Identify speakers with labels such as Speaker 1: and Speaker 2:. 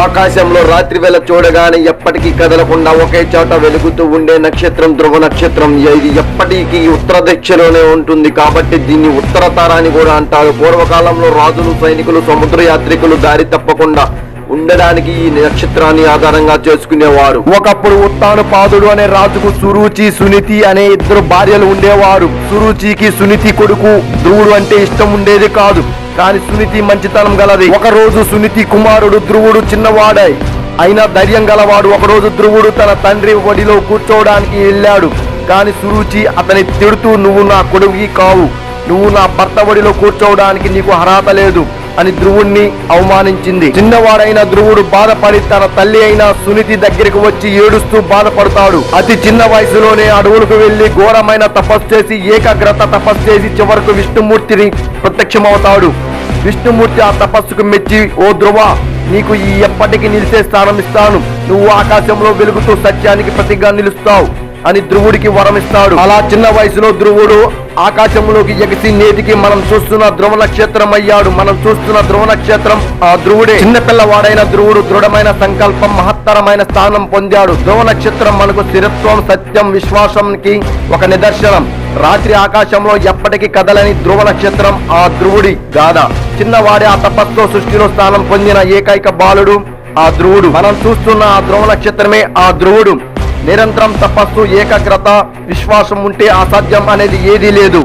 Speaker 1: ఆకాశంలో రాత్రి వేళ చూడగానే ఎప్పటికీ కదలకుండా ఒకే చోట వెలుగుతూ ఉండే నక్షత్రం ధ్రువ నక్షత్రం. ఇది ఎప్పటికీ ఉత్తర దిశలోనే ఉంటుంది కాబట్టి దీన్ని ఉత్తర తార కూడా అంటారు. పూర్వకాలంలో రాజులు సైనికులు సముద్ర యాత్రికులు దారి తప్పకుండా ఉండడానికి ఈ నక్షత్రాన్ని ఆధారంగా చేసుకునేవారు. ఒకప్పుడు ఉత్తాను పాదుడు అనే రాజుకు సురుచి సునీతి అనే ఇద్దరు భార్యలు ఉండేవారు. సురుచికి సునీతి కొడుకు ధ్రువుడు అంటే ఇష్టం ఉండేది కాదు. కానీ సునీతి మంచితనం గలది. ఒక రోజు సునీతి కుమారుడు ధ్రువుడు చిన్నవాడై అయినా ధైర్యం గలవాడు ఒకరోజు ధ్రువుడు తన తండ్రి ఒడిలో కూర్చోవడానికి వెళ్ళాడు. కానీ సురుచి అతని తిడుతూ నువ్వు నా కొడుకుకి కావు. నువ్వు నా భర్త ఒడిలో కూర్చోవడానికి నీకు అర్హత లేదు అని ధ్రువుణ్ణి అవమానించింది. చిన్నవాడైన ధ్రువుడు బాధపడి తన తల్లి అయిన సునీతి దగ్గరికి వచ్చి ఏడుస్తూ బాధపడతాడు. అతి చిన్న వయసులోనే అడవులకు వెళ్ళి ఘోరమైన తపస్సు చేసి ఏకాగ్రత తపస్సు చేసి చివరకు విష్ణుమూర్తిని ప్రత్యక్షమవుతాడు. విష్ణుమూర్తి ఆ తపస్సుకు మెచ్చి ఓ ధ్రువ నీకు ఈ ఎప్పటికీ నిలిచే స్థానం ఇస్తాను. నువ్వు ఆకాశంలో వెలుగుతూ సత్యానికి ప్రతిగా నిలుస్తావు అని ధ్రువుడికి వరమిస్తాడు అలా చిన్న వయసులో ధ్రువుడు ఆకాశంలోకి ఎగిసి నేటికి మనం చూస్తున్న ధ్రువ నక్షత్రం అయ్యాడు మనం చూస్తున్న ధ్రువ నక్షత్రం ఆ ధ్రువుడే. చిన్న పిల్లవాడైన ధ్రువుడు దృఢమైన సంకల్పం మహత్తరమైన స్థానం పొందాడు. ధ్రువ నక్షత్రం మనకు స్థిరత్వం సత్యం విశ్వాసంకి ఒక నిదర్శనం. రాత్రి ఆకాశంలో ఎప్పటికీ కదలని ధ్రువ నక్షత్రం ఆ ధ్రువుడి గాథ. చిన్నవాడే ఆ తపస్సుతో సృష్టిలో స్థానం పొందిన ఏకైక బాలుడు ఆ ధ్రువుడు. మనం చూస్తున్న ఆ ధ్రువ నక్షత్రమే ఆ ధ్రువుడు. నిరంతరం తపస్సు ఏకాగ్రత విశ్వాసం ఉంటే అసాధ్యం అనేది ఏదీ లేదు.